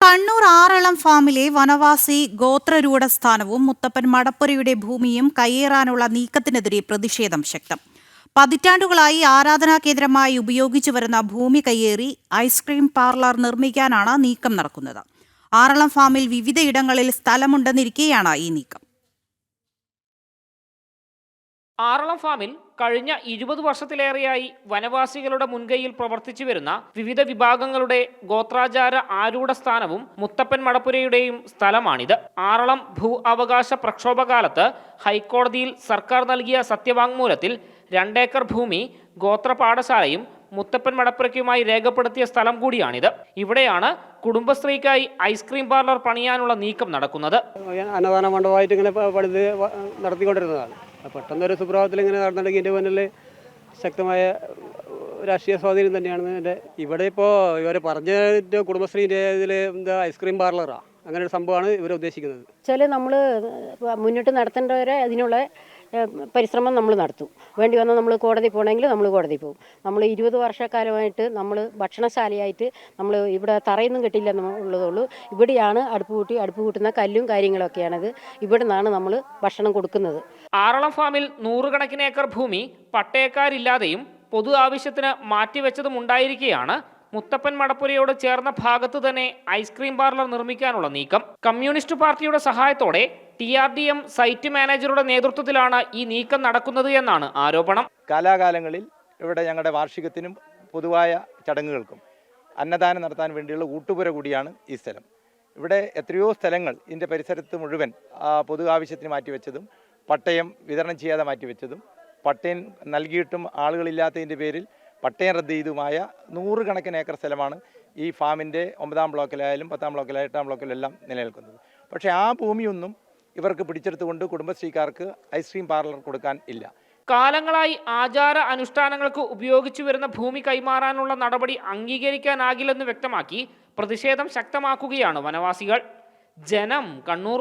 കണ്ണൂർ ആറളം ഫാമിലെ വനവാസി ഗോത്രരൂഢ സ്ഥാനവും മുത്തപ്പൻ മടപ്പുരയുടെ ഭൂമിയും കയ്യേറാനുള്ള നീക്കത്തിനെതിരെ പ്രതിഷേധം ശക്തം. പതിറ്റാണ്ടുകളായി ആരാധനാ കേന്ദ്രമായി ഉപയോഗിച്ചു വരുന്ന ഭൂമി കയ്യേറി ഐസ്ക്രീം പാർലർ നിർമ്മിക്കാനാണ് നീക്കം നടക്കുന്നത്. ആറളം ഫാമിൽ വിവിധയിടങ്ങളിൽ സ്ഥലമുണ്ടെന്നിരിക്കെയാണ് ഈ നീക്കം. ആറളം ഫാമിൽ കഴിഞ്ഞ ഇരുപത് വർഷത്തിലേറെയായി വനവാസികളുടെ മുൻകൈയിൽ പ്രവർത്തിച്ചു വരുന്ന വിവിധ വിഭാഗങ്ങളുടെ ഗോത്രാചാര ആരൂഢ സ്ഥാനവും മുത്തപ്പൻ മടപ്പുരയുടെയും സ്ഥലമാണിത്. ആറളം ഭൂ അവകാശ പ്രക്ഷോഭകാലത്ത് ഹൈക്കോടതിയിൽ സർക്കാർ നൽകിയ സത്യവാങ്മൂലത്തിൽ രണ്ടേക്കർ ഭൂമി ഗോത്ര പാഠശാലയും മുത്തപ്പൻ മടപ്പുരയ്ക്കുമായി രേഖപ്പെടുത്തിയ സ്ഥലം കൂടിയാണിത്. ഇവിടെയാണ് കുടുംബശ്രീക്കായി ഐസ്ക്രീം പാർലർ പണിയാനുള്ള നീക്കം നടക്കുന്നത്. അന്നദാന മണ്ഡപമായിട്ട് ഇങ്ങനെ പണിത് നടത്തിക്കൊണ്ടിരുന്നതാണ്. അപ്പോൾ പെട്ടെന്ന് ഒരു സുപ്രഭാതത്തിൽ ഇങ്ങനെ നടന്നിട്ടുണ്ടെങ്കിൽ ഇതിന്റെ മുന്നിൽ ശക്തമായ രാഷ്ട്രീയ സ്വാധീനം തന്നെയാണ് ഇതിന്റെ ഇവിടെ ഇപ്പോൾ ഇവർ പറഞ്ഞ കുടുംബശ്രീന്റെ ഇതിൽ എന്താ ഐസ്ക്രീം പാർലറാണ് അങ്ങനെ ഒരു സംഭവമാണ് ഇവർ ഉദ്ദേശിക്കുന്നത്. ചില നമ്മൾ മുന്നിട്ട് നടത്തേണ്ടവരെ അതിനുള്ള പരിശ്രമം നമ്മൾ നടത്തും. വേണ്ടി വന്നാൽ നമ്മൾ കോടതി പോകണമെങ്കിൽ നമ്മൾ കോടതി പോകും നമ്മൾ ഇരുപത് വർഷക്കാലമായിട്ട് നമ്മൾ ഭക്ഷണശാലയായിട്ട് നമ്മൾ ഇവിടെ തറയൊന്നും കിട്ടില്ല ഉള്ളതുള്ളൂ ഇവിടെയാണ് അടുപ്പ് കൂട്ടി അടുപ്പ് കൂട്ടുന്ന കല്ലും കാര്യങ്ങളൊക്കെയാണത്. ഇവിടെ നിന്നാണ് നമ്മൾ ഭക്ഷണം കൊടുക്കുന്നത്. ആറളം ഫാമിൽ നൂറുകണക്കിന് ഏക്കർ ഭൂമി പട്ടയക്കാരില്ലാതെയും പൊതു ആവശ്യത്തിന് മാറ്റിവെച്ചതും ഉണ്ടായിരിക്കെയാണ് മുത്തപ്പൻ മടപ്പുരയോട് ചേർന്ന ഭാഗത്ത് തന്നെ ഐസ്ക്രീം പാർലർ നിർമ്മിക്കാനുള്ള നീക്കം. കമ്മ്യൂണിസ്റ്റ് പാർട്ടിയുടെ സഹായത്തോടെ T R D M site മാനേജറുടെ നേതൃത്വത്തിലാണ് ഈ നീക്കം നടക്കുന്നത് എന്നാണ് ആരോപണം. കാലാകാലങ്ങളിൽ ഇവിടെ ഞങ്ങളുടെ വാർഷികത്തിനും പൊതുവായ ചടങ്ങുകൾക്കും അന്നദാനം നടത്താൻ വേണ്ടിയുള്ള ഊട്ടുപുര കൂടിയാണ് ഈ സ്ഥലം. ഇവിടെ എത്രയോ സ്ഥലങ്ങൾ ഇതിന്റെ പരിസരത്ത് മുഴുവൻ പൊതു ആവശ്യത്തിന് മാറ്റിവെച്ചതും പട്ടയം വിതരണം ചെയ്യാതെ മാറ്റിവെച്ചതും പട്ടയം നൽകിയിട്ടും ആളുകളില്ലാത്തതിന്റെ പേരിൽ പട്ടയം റദ്ദ് ചെയ്തുമായ നൂറുകണക്കിന് ഏക്കർ സ്ഥലമാണ് ഈ ഫാമിന്റെ ഒമ്പതാം ബ്ലോക്കിലായാലും പത്താം ബ്ലോക്കിലായാലും എട്ടാം ബ്ലോക്കിലെല്ലാം നിലനിൽക്കുന്നത്. പക്ഷേ ആ ഭൂമിയൊന്നും ഇവർക്ക് പിടിച്ചെടുത്തുകൊണ്ട് കുടുംബശ്രീക്കാർക്ക് ഐസ്ക്രീം പാർലർ കൊടുക്കാൻ ഇല്ല. കാലങ്ങളായി ആചാര അനുഷ്ഠാനങ്ങൾക്ക് ഉപയോഗിച്ചു വരുന്ന ഭൂമി കൈമാറാനുള്ള നടപടി അംഗീകരിക്കാനാകില്ലെന്ന് വ്യക്തമാക്കി പ്രതിഷേധം ശക്തമാക്കുകയാണ് വനവാസികൾ. ജനം കണ്ണൂർ.